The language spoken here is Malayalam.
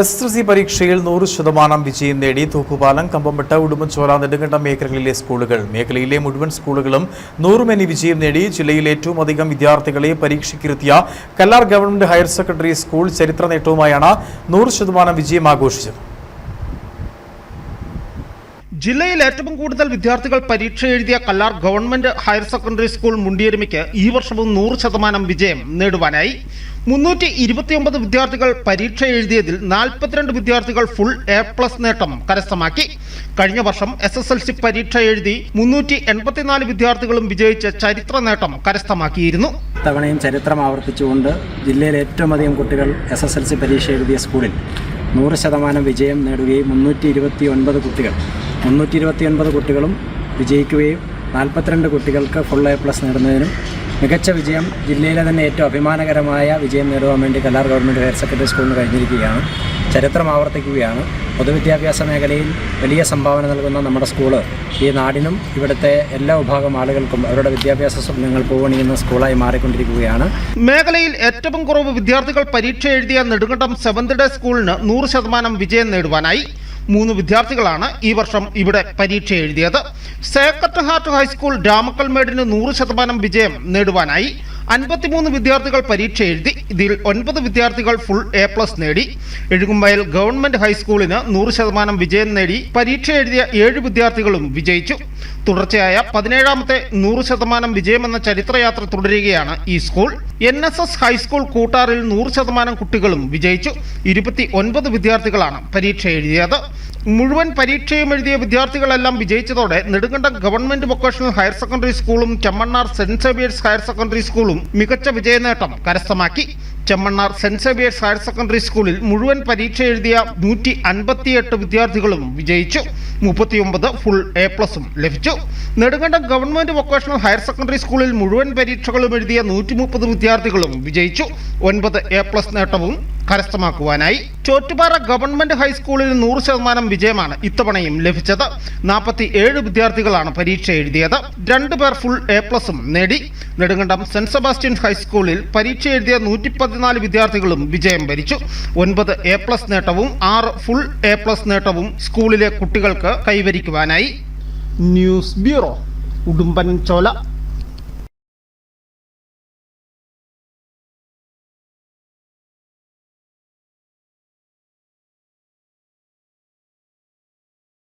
എസ് എസ് സി പരീക്ഷയിൽ നൂറ് ശതമാനം വിജയം നേടി തൂക്കുപാലം കമ്പംപെട്ട ഉടുമ്പൻചോല നെടുങ്കണ്ടം മേഖലകളിലെ സ്കൂളുകൾ. മേഖലയിലെ മുഴുവൻ സ്കൂളുകളും നൂറുമേനി വിജയം നേടി ജില്ലയിൽ ഏറ്റവും അധികം വിദ്യാർത്ഥികളെ പരീക്ഷയ്ക്കിരുത്തിയ Kallar government higher secondary school ചരിത്ര നേട്ടവുമായാണ് നൂറ് ശതമാനം വിജയം ആഘോഷിച്ചത്. ജില്ലയിൽ ഏറ്റവും കൂടുതൽ വിദ്യാർത്ഥികൾ പരീക്ഷ എഴുതിയ Kallar government higher secondary school മുണ്ടിയരുമിക്ക് ഈ വർഷവും നൂറ് ശതമാനം വിജയം നേടുവാനായി. മുന്നൂറ്റി ഇരുപത്തിയൊമ്പത് വിദ്യാർത്ഥികൾ പരീക്ഷ എഴുതിയതിൽ നാൽപ്പത്തിരണ്ട് വിദ്യാർത്ഥികൾ ഫുൾ എ പ്ലസ് നേട്ടം കരസ്ഥമാക്കി. കഴിഞ്ഞ വർഷം എസ് എസ് എൽ സി പരീക്ഷ എഴുതി മുന്നൂറ്റി എൺപത്തിനാല് വിദ്യാർത്ഥികളും വിജയിച്ച ചരിത്ര നേട്ടം കരസ്ഥമാക്കിയിരുന്നു. തവണയും ചരിത്രം ആവർത്തിച്ചുകൊണ്ട് ജില്ലയിലെ ഏറ്റവും അധികം കുട്ടികൾ എസ് എസ് എൽ സി പരീക്ഷ എഴുതിയ സ്കൂളിൽ നൂറ് ശതമാനം വിജയം നേടുകയും മുന്നൂറ്റി ഇരുപത്തി ഒൻപത് കുട്ടികൾ മുന്നൂറ്റി ഇരുപത്തി ഒൻപത് കുട്ടികളും വിജയിക്കുകയും നാൽപ്പത്തിരണ്ട് കുട്ടികൾക്ക് ഫുൾ എ പ്ലസ് നേടുന്നതിനും മികച്ച വിജയം ജില്ലയിലെ തന്നെ ഏറ്റവും അഭിമാനകരമായ വിജയം നേടുവാൻ വേണ്ടി കല്ലാർ ഗവൺമെന്റ് ഹയർ സെക്കൻഡറി സ്കൂളിന് കഴിഞ്ഞിരിക്കുകയാണ്. ചരിത്രം ആവർത്തിക്കുകയാണ്. പൊതുവിദ്യാഭ്യാസ മേഖലയിൽ വലിയ സംഭാവന നൽകുന്ന നമ്മുടെ സ്കൂൾ ഈ നാടിനും ഇവിടുത്തെ എല്ലാ വിഭാഗം ആളുകൾക്കും അവരുടെ വിദ്യാഭ്യാസ സ്വപ്നങ്ങൾ പൂവണിയുന്ന സ്കൂളായി മാറിക്കൊണ്ടിരിക്കുകയാണ്. മേഖലയിൽ ഏറ്റവും കുറവ് വിദ്യാർത്ഥികൾ പരീക്ഷ എഴുതിയ നെടുങ്കണ്ടം സെവന്ത് ഡേ സ്കൂളിന് നൂറ് ശതമാനം വിജയം നേടുവാനായി. മൂന്ന് വിദ്യാർത്ഥികളാണ് ഈ വർഷം ഇവിടെ പരീക്ഷ എഴുതിയത്. സേക്രട്ട് ഹാർട്ട് ഹൈസ്കൂൾ രാമക്കൽമേടിന് നൂറ് ശതമാനം വിജയം നേടുവാനായി അൻപത്തിമൂന്ന് വിദ്യാർത്ഥികൾ പരീക്ഷ എഴുതി. ഇതിൽ ഒൻപത് വിദ്യാർത്ഥികൾ ഫുൾ എ പ്ലസ് നേടി. എഴുകുമ്പയൽ ഗവൺമെന്റ് ഹൈസ്കൂളിന് നൂറ് ശതമാനം വിജയം നേടി. പരീക്ഷ എഴുതിയ ഏഴ് വിദ്യാർത്ഥികളും വിജയിച്ചു. തുടർച്ചയായ പതിനേഴാമത്തെ നൂറ് ശതമാനം വിജയമെന്ന ചരിത്രയാത്ര തുടരുകയാണ് ഈ school N S S high school കൂട്ടാറിൽ നൂറ് ശതമാനം കുട്ടികളും വിജയിച്ചു. ഇരുപത്തി ഒൻപത് വിദ്യാർത്ഥികളാണ് പരീക്ഷ എഴുതിയത്. മുഴുവൻ പരീക്ഷയും എഴുതിയ വിദ്യാർത്ഥികളെല്ലാം വിജയിച്ചതോടെ Nedumkandam government vocational higher secondary സ്കൂളും Chemmannar saint Xavier's higher secondary സ്കൂളും മികച്ച വിജയനേട്ടം കരസ്ഥമാക്കി. Chemmannar saint Xavier's higher secondary സ്കൂളിൽ മുഴുവൻ പരീക്ഷ എഴുതിയ നൂറ്റി അൻപത്തിയെട്ട് വിദ്യാർത്ഥികളും വിജയിച്ചു. മുപ്പത്തിയൊമ്പത് ഫുൾ എ പ്ലസും ലഭിച്ചു. Nedumkandam government vocational higher secondary സ്കൂളിൽ മുഴുവൻ പരീക്ഷകളും എഴുതിയ നൂറ്റി വിദ്യാർത്ഥികളും വിജയിച്ചു. ഒൻപത് എ പ്ലസ് നേട്ടവും കരസ്ഥമാക്കുവാനായി ചോറ്റുപാറ ഗവൺമെന്റ് ഹൈസ്കൂളിൽ നൂറ് ശതമാനം വിജയമാണ് ഇത്തവണയും ലഭിച്ചത്. നാൽപ്പത്തി ഏഴ് വിദ്യാർത്ഥികളാണ് പരീക്ഷ എഴുതിയത്. രണ്ടു പേർ ഫുൾ എ പ്ലസും നേടി. നെടുങ്കണ്ടം സെന്റ് സെബാസ്റ്റ്യൻ ഹൈസ്കൂളിൽ പരീക്ഷ എഴുതിയ നൂറ്റി പതിനാല് വിദ്യാർത്ഥികളും വിജയം ഭരിച്ചു. ഒൻപത് എ പ്ലസ് നേട്ടവും ആറ് ഫുൾ എ പ്ലസ് നേട്ടവും സ്കൂളിലെ കുട്ടികൾക്ക് കൈവരിക്കുവാനായി. News bureau Udumbanchola.